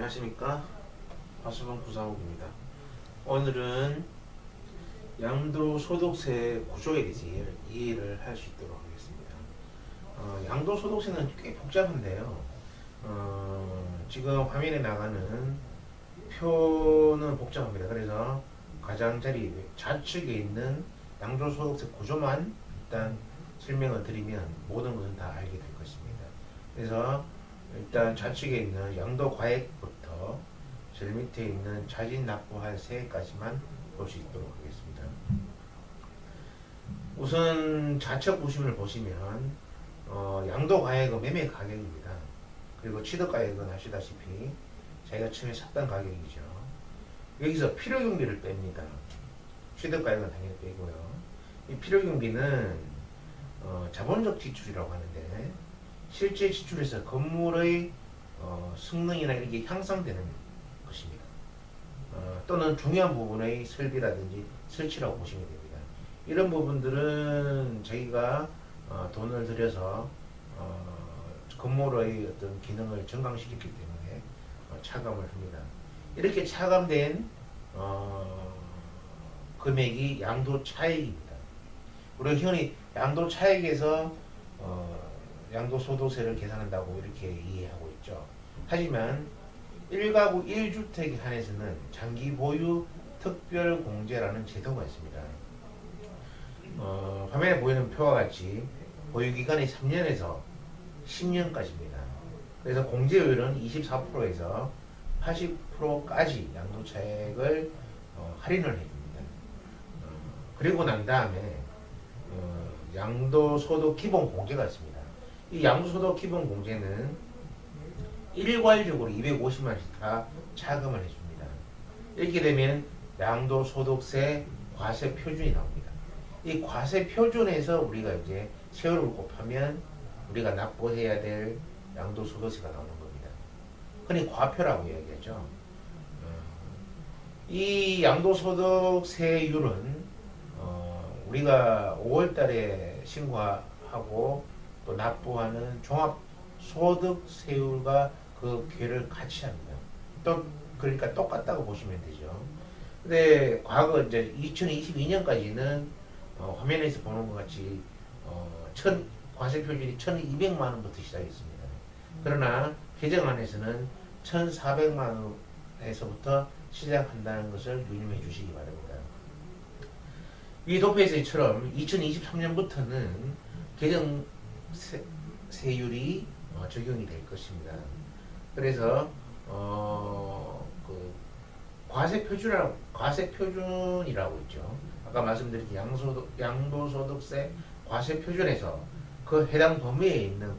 안녕하십니까? 화수봉 구사옥입니다. 오늘은 양도 소득세 구조에 대해서 이해를, 이해를 할 수 있도록 하겠습니다. 어, 양도 소득세는 꽤 복잡한데요. 어, 지금 화면에 나가는 표는 복잡합니다. 그래서 가장자리 좌측에 있는 양도 소득세 구조만 일단 설명을 드리면 모든 것은 다 알게 될 것입니다. 그래서 일단 좌측에 있는 양도 과액부터 제일 밑에 있는 자진 납부할 세까지만 볼 수 있도록 하겠습니다. 우선 좌측 보시면 보시면 어, 양도 과액은 매매 가격입니다. 그리고 취득 가액은 아시다시피 자기가 처음에 샀던 가격이죠. 여기서 필요 경비를 뺍니다. 취득 가액은 당연히 빼고요. 이 필요 경비는 어, 자본적 지출이라고 하는데 실제 지출에서 건물의 어, 성능이나 이게 향상되는 것입니다. 어, 또는 중요한 부분의 설비라든지 설치라고 보시면 됩니다. 이런 부분들은 저희가 어, 돈을 들여서 어, 건물의 어떤 기능을 증강시켰기 때문에 어, 차감을 합니다. 이렇게 차감된 어, 금액이 양도 차익입니다. 우리가 흔히 양도 차익에서 어, 양도소득세를 계산한다고 이렇게 이해하고 있죠. 하지만 1가구 1주택에 한해서는 장기 보유 특별 공제라는 제도가 있습니다. 어, 화면에 보이는 표와 같이 보유 기간이 3년에서 10년까지입니다. 그래서 공제율은 24%에서 80%까지 양도 차액을 어, 할인을 해줍니다. 어, 그리고 난 다음에 어, 양도소득 기본 공제가 있습니다. 이 양도소득 기본 공제는 일괄적으로 250만 원씩 다 차감을 해줍니다. 이렇게 되면 양도소득세 과세 표준이 나옵니다. 이 과세 표준에서 우리가 이제 세월을 곱하면 우리가 납부해야 될 양도소득세가 나오는 겁니다. 흔히 과표라고 이야기하죠. 어, 이 양도소득세율은 어, 우리가 5월달에 신고하고 또 납부하는 종합 소득 세율과 그 괴를 같이 합니다. 또 그러니까 똑같다고 보시면 되죠. 근데 과거 이제 2022년까지는 어, 화면에서 보는 것 같이 어, 천 과세 표준이 1,200만 원부터 시작했습니다. 그러나 개정안에서는 1,400만 원에서부터 시작한다는 것을 유념해 주시기 바랍니다. 이 도표에서처럼 2023년부터는 개정 세, 세율이 어, 적용이 될 것입니다. 그래서 어, 그 과세 표준이라고 과세 표준이라고 있죠. 아까 말씀드린 양소득 양도소득세 과세 표준에서 그 해당 범위에 있는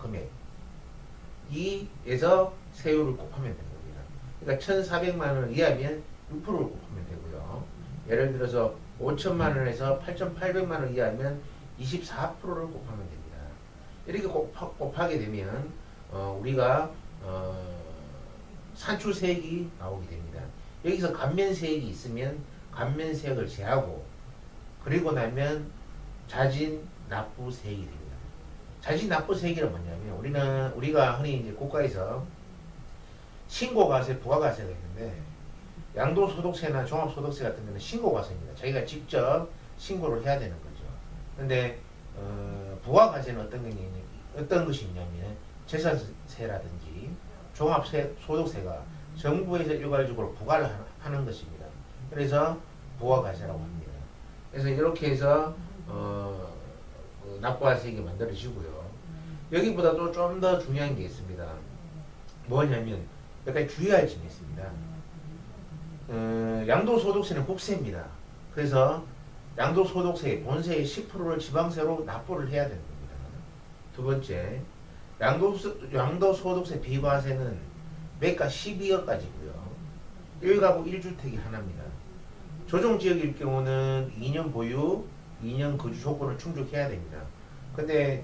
금액이에서 세율을 곱하면 되는 겁니다. 그러니까 1,400만 원 이하면 6%를 곱하면 되고요. 예를 들어서 5천만 원에서 8,800만 원 이하면 24%를 곱하면 됩니다. 이렇게 곱하, 곱하 게 되면 어, 우리가 어, 산출세액이 나오게 됩니다. 여기서 감면세액이 있으면 감면세액을 제하고 그리고 나면 자진 납부세액이 됩니다. 자진 납부세액이란 뭐냐면 우리는 우리가 흔히 이제 국가에서 신고과세, 부가과세가 있는데 양도소득세나 종합소득세 같은 경우는 신고과세입니다. 자기가 직접 신고를 해야 되는 거죠. 근데 어, 부가과세는 어떤 게 있냐, 어떤 것이 있냐면 재산세라든지 종합세 소득세가 정부에서 일괄적으로 부과를 하- 하는 것입니다. 그래서 부가과세라고 합니다. 그래서 이렇게 해서 어, 그 납부하세액이 만들어지고요. 여기보다 또좀더 중요한 게 있습니다. 뭐냐면 몇 가지 주의할 점이 있습니다. 어, 양도소득세는 국세입니다. 그래서 양도소득세 본세의 10%를 지방세로 납부를 해야 되는 겁니다. 두 번째, 양도소, 양도소득세 비과세는 매가 12억까지고요. 1가구 1주택이 하나입니다. 조정지역일 경우는 2년 보유, 2년 거주 조건을 충족해야 됩니다. 근데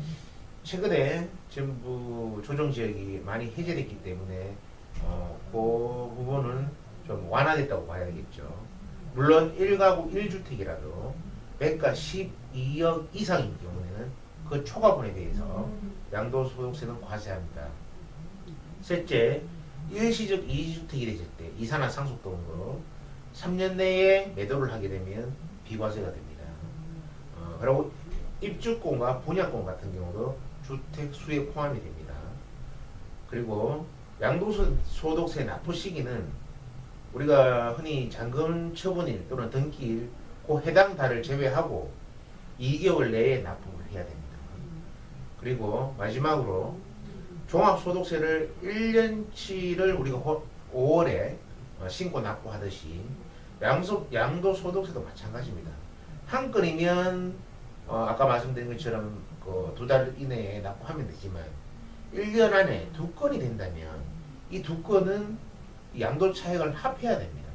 최근에 전부 조정지역이 많이 해제됐기 때문에 어, 그 부분은 좀 완화됐다고 봐야겠죠. 물론 1가구 1주택이라도 매가 12억 이상인 경우에는 그 초과분에 대해서 양도소득세는 과세합니다. 셋째, 일시적 이주택이 됐을 때 이산화 상속도로 3년 내에 매도를 하게 되면 비과세가 됩니다. 어, 그리고 입주권과 분양권 같은 경우도 주택 수에 포함이 됩니다. 그리고 양도소득세 납부 시기는 우리가 흔히 잔금 처분일 또는 등기일 그 해당 달을 제외하고 2개월 내에 납부를 해야 됩니다. 그리고 마지막으로 종합소득세를 1년치를 우리가 5월에 어, 신고 납부하듯이 양소, 양도소득세도 마찬가지입니다. 한 건이면 어, 아까 말씀드린 것처럼 그 두 달 이내에 납부하면 되지만 1년 안에 두 건이 된다면 이 두 건은 이 양도 차익을 합해야 됩니다.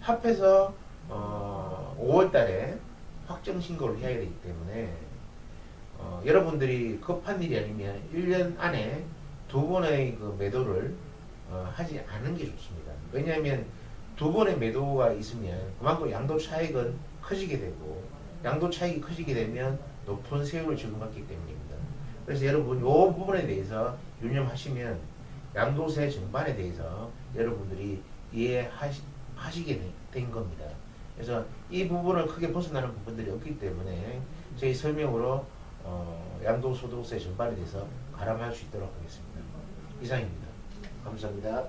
합해서 어, 5월 달에 확정 신고를 해야 되기 때문에 어, 여러분들이 급한 일이 아니면 1년 안에 두 번의 그 매도를 어, 하지 않은 게 좋습니다. 왜냐하면 두 번의 매도가 있으면 그만큼 양도 차익은 커지게 되고 양도 차익이 커지게 되면 높은 세율을 적용받기 때문입니다. 그래서 여러분 이 부분에 대해서 유념하시면 양도세 전반에 대해서 여러분들이 이해하시게 된- 된 겁니다. 그래서 이 부분을 크게 벗어나는 부분들이 없기 때문에 저희 설명으로 어, 양도소득세 전반에 대해서 가름할 수 있도록 하겠습니다. 이상입니다. 감사합니다.